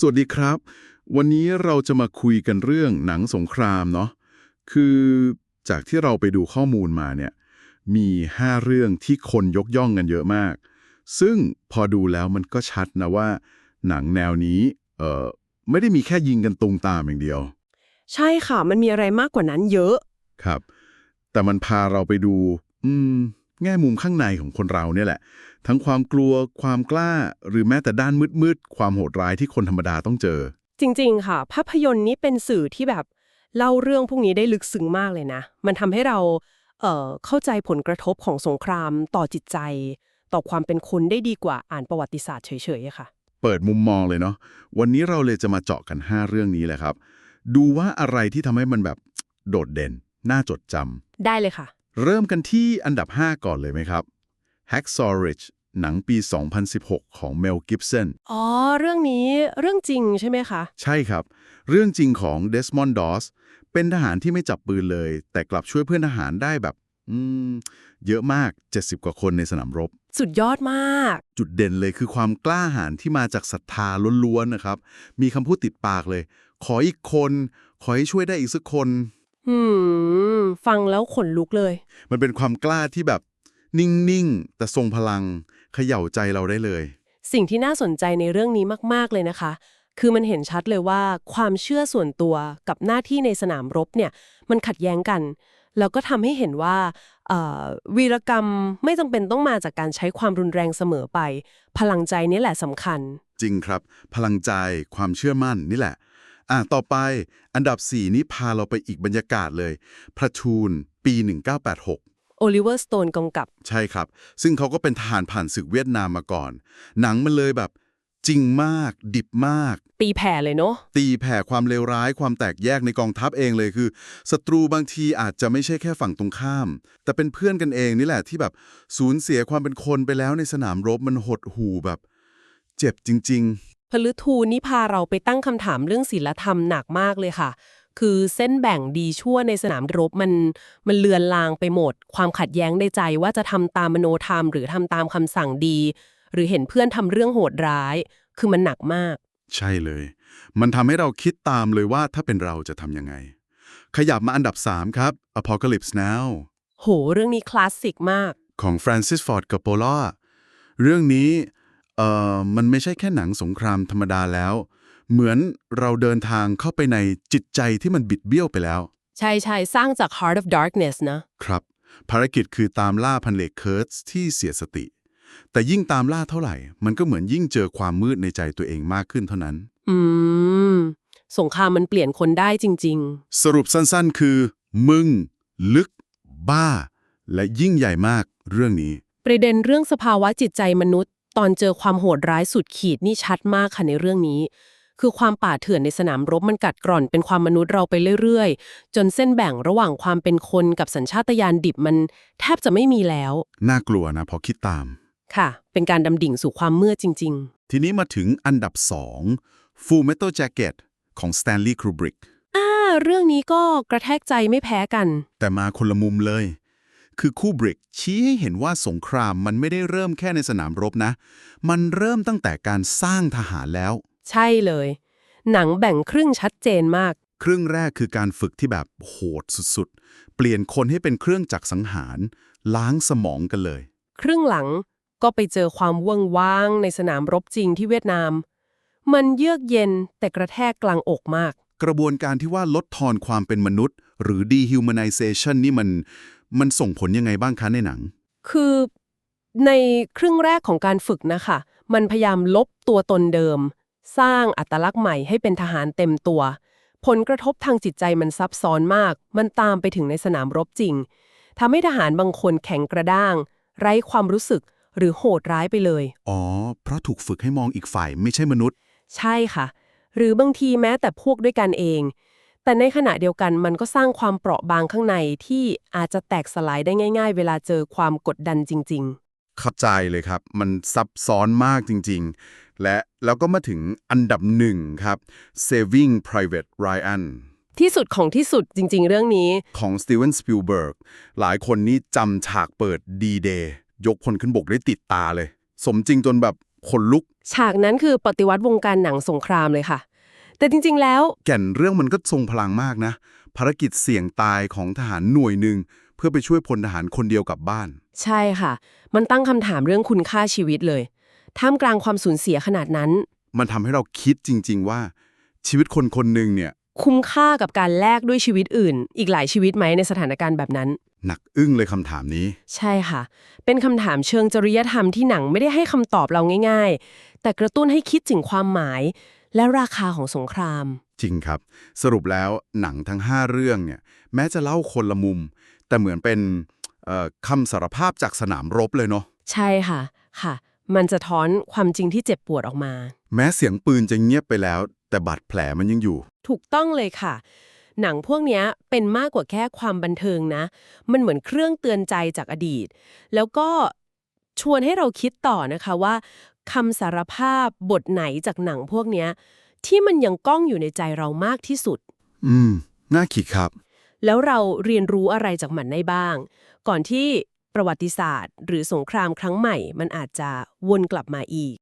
สวัสดีครับ วันนี้เราจะมาคุยกันเรื่องหนังสงครามเนาะคือจากที่เราไปดูข้อมูลมาเนี่ยมี 5 เรื่องที่คนยกย่องกันเยอะมาก ซึ่งพอดูแล้วมันก็ชัดนะว่า หนังแนวนี้เอ่อไม่ได้มีแค่ยิงกันตุงตามอย่างเดียว ใช่ค่ะ มันมีอะไรมากกว่านั้นเยอะครับ แต่มันพาเราไปดู อืม แง่มุมข้างในของคนเราเนี่ยแหละ ทั้งความกลัวความกล้า หรือแม้แต่ด้านมืดๆความโหดร้ายที่คนธรรมดาต้องเจอ จริง ๆ ค่ะ ภาพยนตร์นี้เป็นสื่อที่แบบเล่าเรื่องพวกนี้ได้ลึกซึ้งมากเลยนะ มันทำให้เราเอ่อเข้าใจผลกระทบของสงครามต่อจิตใจ ต่อความเป็นคนได้ดีกว่าอ่านประวัติศาสตร์เฉยๆอะค่ะ เปิดมุมมองเลยเนาะวันนี้เราเลยจะมาเจาะกัน 5 เรื่องนี้แหละครับ ดูว่าอะไรที่ทำให้มันแบบโดดเด่นน่าจดจำได้เลยค่ะ เริ่มกันที่อันดับ 5 ก่อนเลยไหมครับ Hacksaw Ridge หนังปี 2016 ของ Mel Gibson อ๋อ เรื่องนี้เรื่องจริงใช่ไหมคะ ใช่ครับ เรื่องจริงของ Desmond Doss เป็นทหารที่ไม่จับปืนเลย แต่กลับช่วยเพื่อนทหารได้แบบ อืม เยอะมาก 70 กว่าคนในสนามรบ สุดยอดมาก จุดเด่นเลยคือความกล้าหาญที่มาจากศรัทธาล้วนๆนะครับ มีคำพูดติดปากเลย ขออีกคน ขอให้ช่วยได้อีกสักคน อืม ฟังแล้วขนลุกเลย มันเป็นความกล้าที่แบบนิ่ง ๆ แต่ทรงพลังเขย่าใจเราได้เลย สิ่งที่น่าสนใจในเรื่องนี้มาก ๆ เลยนะคะ คือมันเห็นชัดเลยว่าความเชื่อส่วนตัวกับหน้าที่ในสนามรบเนี่ย มันขัดแย้งกัน แล้วก็ทำให้เห็นว่าเอ่อวีรกรรมไม่จำเป็นต้องมาจากการใช้ความรุนแรงเสมอไป พลังใจนี่แหละสำคัญ จริงครับ พลังใจความเชื่อมั่นนี่แหละ อะต่อไปอันดับ 4 นี้พาเราไปอีกบรรยากาศเลย พระทูลปี 1986โอลิเวอร์สโตนกำกับ ใช่ครับ ซึ่งเขาก็เป็นทหารผ่านศึกเวียดนามมาก่อน หนังมันเลยแบบจริงมาก ดิบมาก ตีแผ่เลยเนาะตีแผ่ความเลวร้ายความแตกแยกในกองทัพเองเลยคือศัตรูบางทีอาจจะไม่ใช่แค่ฝั่งตรงข้าม แต่เป็นเพื่อนกันเองนี่แหละที่แบบสูญเสียความเป็นคนไปแล้วในสนามรบมันหดหู่แบบ เจ็บจริง พลือทูนี่พาเราไปตั้งคำถามเรื่องศีลธรรมหนักมากเลยค่ะ คือเส้นแบ่งดีชั่วในสนามรบมันมันเลือนลางไปหมด ความขัดแย้งในใจว่าจะทำตามมโนธรรม หรือทำตามคำสั่งดี หรือเห็นเพื่อนทำเรื่องโหดร้าย คือมันหนักมากๆใช่เลย มันทำให้เราคิดตามเลยว่าถ้าเป็นเราจะทำยังไง ขยับมาอันดับ 3 ครับ Apocalypse Now โห เรื่องนี้คลาสสิกมาก ของ Francis Ford Coppola เรื่องนี้ เอ่อมันไม่ใช่แค่หนังสงครามธรรมดาแล้ว เหมือนเราเดินทางเข้าไปในจิตใจที่มันบิดเบี้ยวไปแล้ว ใช่ใช่สร้างจาก Heart of Darkness นะครับ ภารกิจคือตามล่าพันเหล็กเคิร์ตส์ที่เสียสติ แต่ยิ่งตามล่าเท่าไหร่ มันก็เหมือนยิ่งเจอความมืดในใจตัวเองมากขึ้นเท่านั้น อืม สงครามมันเปลี่ยนคนได้จริง สรุปสั้นๆ คือ มึง ลึก บ้า และยิ่งใหญ่มากเรื่องนี้ ๆ ประเด็นเรื่องสภาวะจิตใจมนุษย์ ตอนเจอความโหดร้ายสุดขีดนี่ชัดมากค่ะในเรื่องนี้ คือความป่าเถื่อนในสนามรบมันกัดกร่อนเป็นความมนุษย์เราไปเรื่อยๆ จนเส้นแบ่งระหว่างความเป็นคนกับสัญชาตญาณดิบมันแทบจะไม่มีแล้ว น่ากลัวนะพอคิดตาม ค่ะ เป็นการดำดิ่งสู่ความมืดจริง ทีนี้มาถึงอันดับ 2 Full Metal Jacket ของ Stanley Kubrick ๆ อ่า เรื่องนี้ก็กระแทกใจไม่แพ้กัน แต่มาคนละมุมเลย คือคูบริกชี้ให้เห็นว่าสงครามมันไม่ได้เริ่มแค่ในสนามรบนะ มันเริ่มตั้งแต่การสร้างทหารแล้ว ใช่เลย หนังแบ่งครึ่งชัดเจนมาก ครึ่งแรกคือการฝึกที่แบบโหดสุดๆ เปลี่ยนคนให้เป็นเครื่องจักรสังหาร ล้างสมองกันเลย ครึ่งหลังก็ไปเจอความว่างว้างในสนามรบจริงที่เวียดนาม มันเยือกเย็นแต่กระแทกกลางอกมาก กระบวนการที่ว่าลดทอนความเป็นมนุษย์ หรือ dehumanization นี่มัน มันส่งผลยังไงบ้างคะในหนัง คือในครึ่งแรกของการฝึกนะคะ มันพยายามลบตัวตนเดิม สร้างอัตลักษณ์ใหม่ให้เป็นทหารเต็มตัว ผลกระทบทางจิตใจมันซับซ้อนมาก มันตามไปถึงในสนามรบจริงทำให้ทหารบางคนแข็งกระด้าง ไร้ความรู้สึกหรือโหดร้ายไปเลย อ๋อ เพราะถูกฝึกให้มองอีกฝ่ายไม่ใช่มนุษย์ ใช่ค่ะ หรือบางทีแม้แต่พวกด้วยกันเอง แต่ในขณะเดียวกันมันก็สร้างความเปราะบางข้างในที่อาจจะแตกสลายได้ง่าย ๆ เวลาเจอความกดดันจริงเข้าใจเลยครับ มันซับซ้อนมากจริง ๆ และแล้วก็มาถึงอันดับหนึ่งครับ Saving Private Ryan ๆที่สุดของที่สุดจริง ๆ เรื่องนี้ ของ Steven Spielberg หลายคนนี่จำฉากเปิด D-Day ยกพลขึ้นบกได้ติดตาเลย สมจริงจนแบบขนลุก ฉากนั้นคือปฏิวัติวงการหนังสงครามเลยค่ะ แต่จริง ๆ แล้ว แก่นเรื่องมันก็ทรงพลังมากนะ ภารกิจเสี่ยงตายของทหารหน่วยหนึ่ง เพื่อไปช่วยพลทหารคนเดียวกลับบ้าน ใช่ค่ะ มันตั้งคำถามเรื่องคุณค่าชีวิตเลย ท่ามกลางความสูญเสียขนาดนั้น มันทำให้เราคิดจริง ๆ ว่า ชีวิตคนคนหนึ่งเนี่ย คุ้มค่ากับการแลกด้วยชีวิตอื่น อีกหลายชีวิตไหมในสถานการณ์แบบนั้น หนักอึ้งเลยคำถามนี้ ใช่ค่ะ เป็นคำถามเชิงจริยธรรมที่หนังไม่ได้ให้คำตอบเราง่าย ๆ แต่กระตุ้นให้คิดถึงความหมาย และราคาของสงคราม จริงครับ สรุปแล้วหนังทั้ง 5 เรื่องเนี่ยแม้จะเล่าคนละมุม แต่เหมือนเป็นเอ่อคำสารภาพจากสนามรบเลยเนาะใช่ค่ะค่ะ มันจะท้อนความจริงที่เจ็บปวดออกมา แม้เสียงปืนจะเงียบไปแล้ว แต่บาดแผลมันยังอยู่ ถูกต้องเลยค่ะ หนังพวกเนี้ยเป็นมากกว่าแค่ความบันเทิงนะ มันเหมือนเครื่องเตือนใจจากอดีต แล้วก็ ชวนให้เราคิดต่อนะคะว่าคำสารภาพบทไหนจากหนังพวกเนี้ย ที่มันยังก้องอยู่ในใจเรามากที่สุด อืม น่าคิดครับ แล้วเราเรียนรู้อะไรจากมันได้บ้าง ก่อนที่ประวัติศาสตร์ หรือสงครามครั้งใหม่ มันอาจจะวนกลับมาอีก